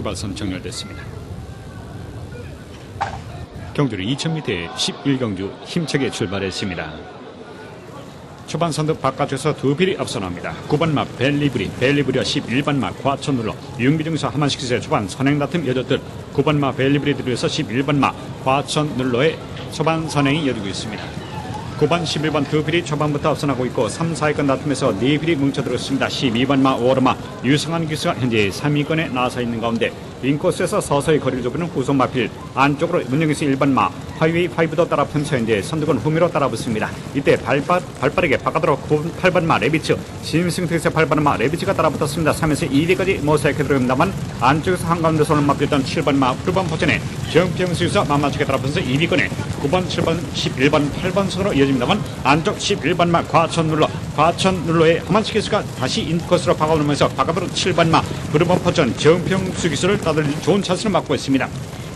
출발선 정렬됐습니다. 경주는 2000m에 11경주 힘차게 출발했습니다. 초반 선두 바깥에서 두 필이 앞서납니다. 9번마 벨리브리, 벨리브리와 11번마 과천눌러, 윤기중에서 하만식 시세 초반 선행 다툼 여전들 9번마 벨리브리 들에서 11번마 과천눌러의 초반 선행이 이어지고 있습니다. 9번, 11번 두 필이 초반부터 앞서나고 있고 3, 4위권 다툼에서 네 필이 뭉쳐들었습니다. 12번 마 오르마 유성한 기수가 현재 3위권에 나서 있는 가운데 인코스에서 서서히 거리를 좁히는 후속 마필 안쪽으로 문영에서 1번마 하이웨이 5도 따라붙으면서 현재 선두권 후미로 따라붙습니다. 이때 발빠, 발빠르게 바깥으로 8번마 레비츠 신승택에서 8번마 레비츠가 따라붙었습니다. 3에서 2위까지 모사이크 들어갑니다만 안쪽에서 한가운데 손을 맞들던 7번마 푸르반 포천에 정평수에서 만만하게 따라붙어서 2위권에 9번, 7번, 11번, 8번 순으로 이어집니다만 안쪽 11번마 과천 눌러 과천 눌러의 하만치 기수가 다시 인코스로 박아오면서 바깥으로 7번마 푸르반 포천 정평수 기수를 따 돌릴 좋은 찬스를 맡고 있습니다.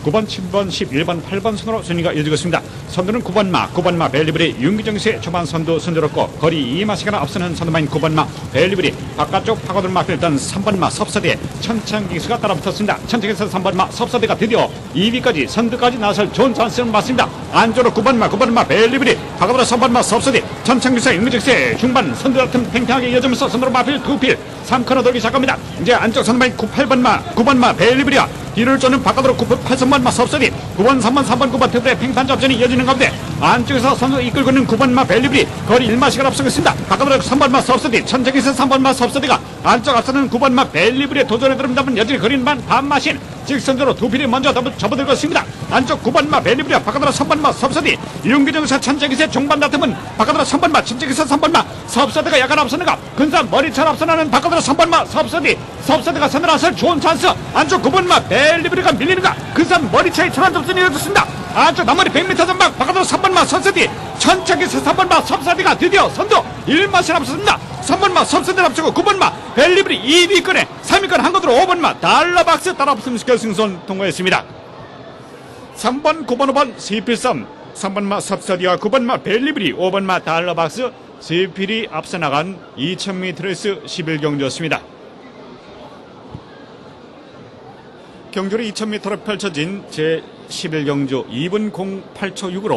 9번, 7번, 11번, 8번 선으로 순위가 이어지고 있습니다. 선두는 9번마, 9번마 벨리브리 윤기정세 초반 선두 선두롭고 거리 2마시가나 앞서는 선두마인 9번마 벨리브리 바깥쪽 파고들 막혔던 3번마 섭사대 천창기수가 따라붙었습니다. 천창에서 3번마 섭사대가 드디어 2위까지 선두까지 나설 좋은 찬스를 맞습니다. 안쪽으로 9번마, 9번마 벨리브리 바깥으로 3번마 섭사대 천창기수 윤기정세 중반 선두 같은 팽팽하게 이어지면서 선두로 마필 두필 3코너 돌기 시작합니다. 이제 안쪽 선두마인 9, 8번마, 9번마 벨리브리와 뒤를 쫓는 바깥으로 9번, 8번마 섭서디 9번, 3번, 3번, 9번 특대 팽판 접전이 이어지는 가운데 안쪽에서 선수 이끌고 있는 9번마 벨리브리 거리 1마시간 앞서고 있습니다. 바깥으로 3번마 섭서디 천정에서 3번마 섭서디가 안쪽 앞서는 9번마 벨리브리에 도전에 들어옵니다만 여전히 거리는 반 반마신 직선적으로 두 필이 먼저 접어- 접어들고 있습니다. 안쪽 9번마 벨리브리와 바깥으로 3번마 섭서디 윤기정사 천정에서 종반 다툼은 바깥으로 3번마 천정에서 3번마 섭서디가 약간 앞서는가 근산 머리차로 앞서나는 바깥으로 3번마 섭서디 섭서디가 선을 나설 좋은 찬스 안쪽 9번마 벨리브리가 밀리는가 근산 머리차의 천안 접선이 이어졌습니다. 안쪽 나머지 100m 전방 바깥으로 3번마 선서디 천정에서 3번마 섭서디가 드디어 선두 1마신 앞섰습니다. 3번마 섭서디 앞서고 9번마 벨리브리 2위권에 3위권 한 것으로 5번마 달러박스 따라붙으면서 결승선 통과했습니다. 3번, 9번, 5번 세필섬 3번마 섭서디와 9번마 벨리브리 5번마 달러박스 세필이 앞서 나간 2000m 레이스 11경주였습니다. 경주로 2000m로 펼쳐진 제11경주 2분 08초 6으로